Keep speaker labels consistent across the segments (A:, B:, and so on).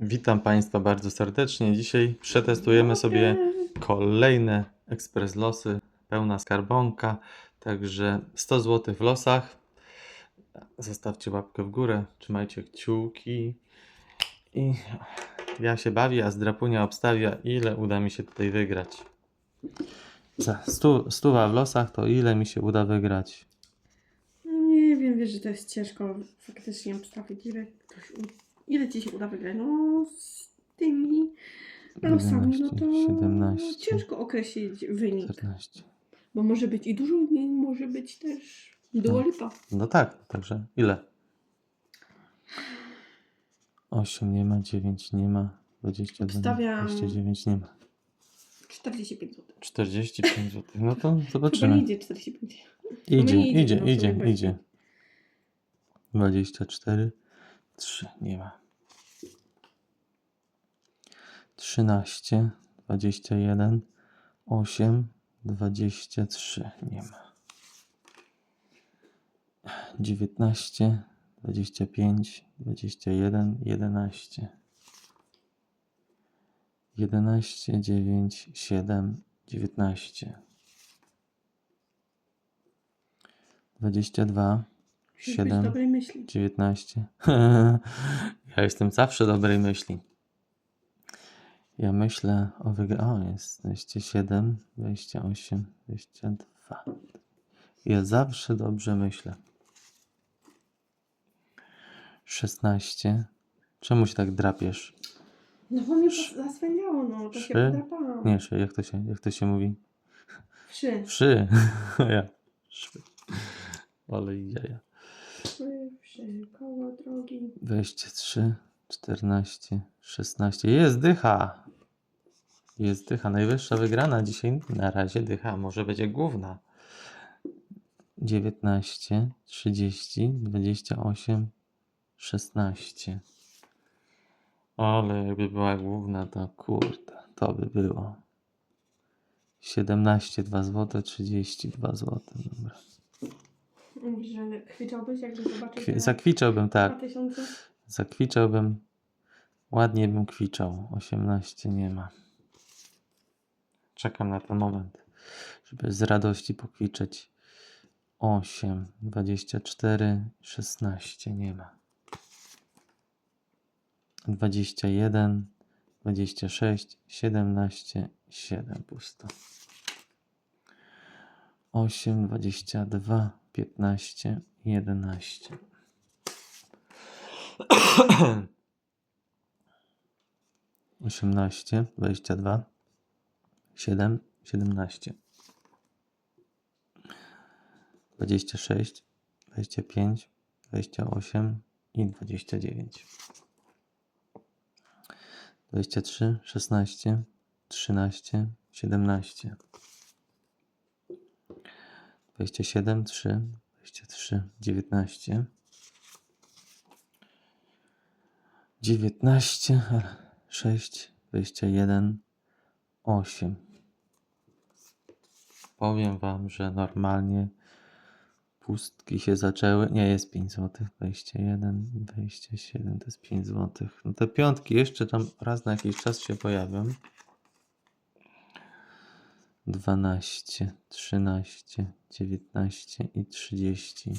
A: Witam Państwa bardzo serdecznie. Dzisiaj przetestujemy sobie kolejne ekspres losy, pełna skarbonka, także 100 zł w losach. Zostawcie łapkę w górę, trzymajcie kciuki i ja się bawię, a Zdrapunia obstawia ile uda mi się tutaj wygrać. Za stu, stuwa w losach to ile mi się uda wygrać?
B: No nie wiem, wiesz, że to jest ciężko faktycznie obstawić, ile, ktoś, u- ile ci się uda wygrać. No z tymi losami, no to
A: 11, 17.
B: ciężko określić wynik.
A: 14.
B: Bo może być i dużo, może być też Dua Lipa.
A: No tak, także ile? 8 nie ma, 9 nie ma, 22,
B: Obstawiam-
A: 29 nie ma.
B: 45 zł.
A: 45 zł. No to
B: Chyba nie
A: zobaczymy.
B: idzie 45.
A: Idzie,
B: idzie,
A: idzie,
B: no,
A: idzie, idzie. 24, 3 nie ma. 13, 21, 8, 23 nie ma. 19, 25, 21, 11. 11, 9, 7, 19. 22,
B: Musisz być
A: 7,
B: dobrej myśli.
A: 19. ja jestem zawsze dobrej myśli. Ja myślę o wygraniu. O, jest 27, 28, 22. Ja zawsze dobrze myślę. 16. Czemu się tak drapiesz?
B: No bo mnie pas- zaswędziało, no to się
A: trzy-
B: podrapałam.
A: Nie, szy, jak to się, jak to się mówi?
B: Trzy.
A: Wszy. ja. Szwy. Ale jaja.
B: Trzy, trzy, koło drogi.
A: 23, 14, 16. Jest dycha. Jest dycha. Najwyższa wygrana dzisiaj. Na razie dycha. Może będzie główna. 19, 30, 28, 16. Ale jakby była główna, to kurde, to by było. 17, 2 zł, 32 zł. Dobra.
B: Mówisz, że kwiczałbyś, jakby zobaczył
A: Kwi- Zakwiczałbym, tak.
B: 2000?
A: Zakwiczałbym, ładnie bym kwiczał. 18 nie ma. Czekam na ten moment, żeby z radości pokwiczeć. 8, 24, 16 nie ma. 21, 26, 17, 7 pusto. 8, 22, 15, 11. 18, 22, 7, 17, 26, 25, 28 i 29. 23, 16, 13, 17. 27, 3, 23, 19. 19, 6, 21, 8. Powiem Wam, że normalnie pustki się zaczęły. Nie jest 5 zł. 21, 27 to jest 5 zł. No te piątki jeszcze tam raz na jakiś czas się pojawią. 12, 13, 19 i 30.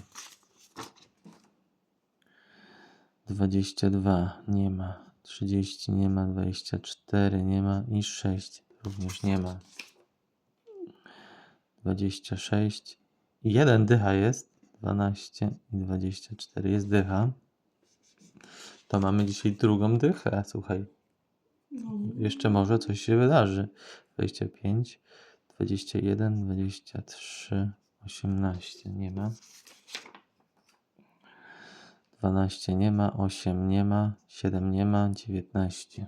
A: 22 nie ma, 30 nie ma, 24 nie ma i 6 również nie ma. 26 i jeden dycha jest, 12 i 24 jest dycha. To mamy dzisiaj drugą dychę, słuchaj.
B: No.
A: Jeszcze może coś się wydarzy. 25, 21, 23, 18 nie ma. 12 nie ma, 8 nie ma, 7 nie ma, 19.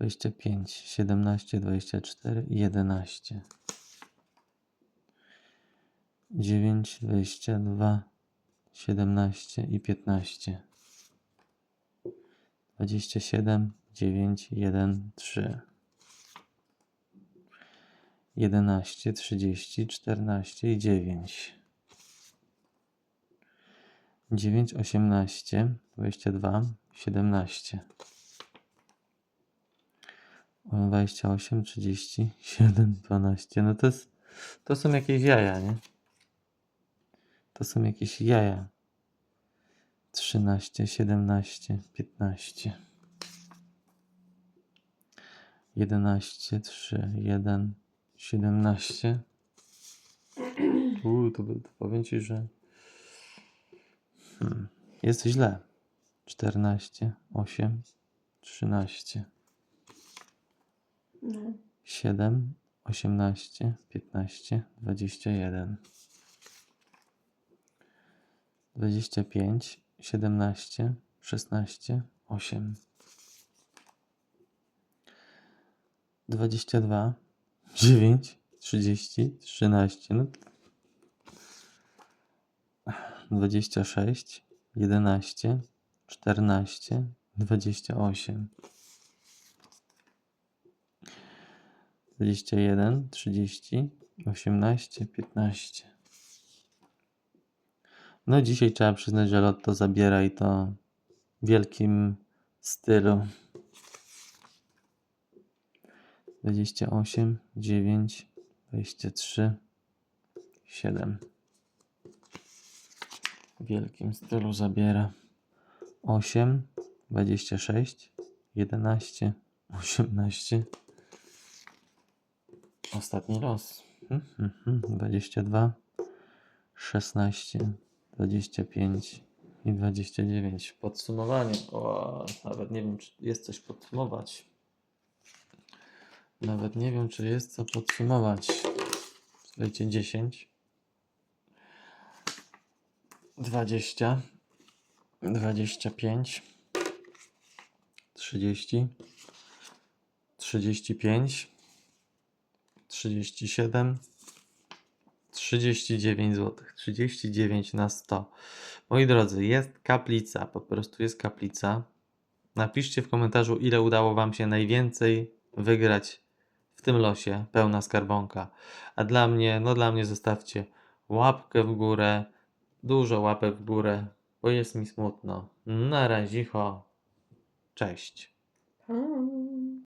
A: 25, 17, 24 i 11, 9, 22, 17 i 15, 27, 9, 1, 3, 11, 30, 14 i 9. 9, 18, 22, 17. 28, 30, 7, 12. No to jest, to są jakieś jaja, nie? To są jakieś jaja. 13, 17, 15. 11, 3, 1, 17. Uuu, to, to powiem ci, że Hmm. Jest źle. 14, 8, 13,
B: No.
A: 7, 18, 15, 21, 25, 17, 16, 8, 22, 9, 30, 13, no. 26, 11, 14, 28, 21, 30, 18, 15. No dzisiaj trzeba przyznać, że Lotto zabiera i to w wielkim stylu. 28, 9, 23, 7 w wielkim stylu zabiera 8, 26, 11, 18. Ostatni los. Mhm, mhm, 22, 16, 25 i 29. Podsumowanie. O, nawet nie wiem, czy jest coś podsumować. Nawet nie wiem, czy jest co podsumować. Słuchajcie, 10. 20, 25, 30, 35, 37, 39 zł. 39 na 100. Moi drodzy, jest kaplica, po prostu jest kaplica. Napiszcie w komentarzu, ile udało Wam się najwięcej wygrać w tym losie pełna skarbonka. A dla mnie, no dla mnie zostawcie łapkę w górę, dużo łapek w górę, bo jest mi smutno. Na razie, cześć.
B: Pa.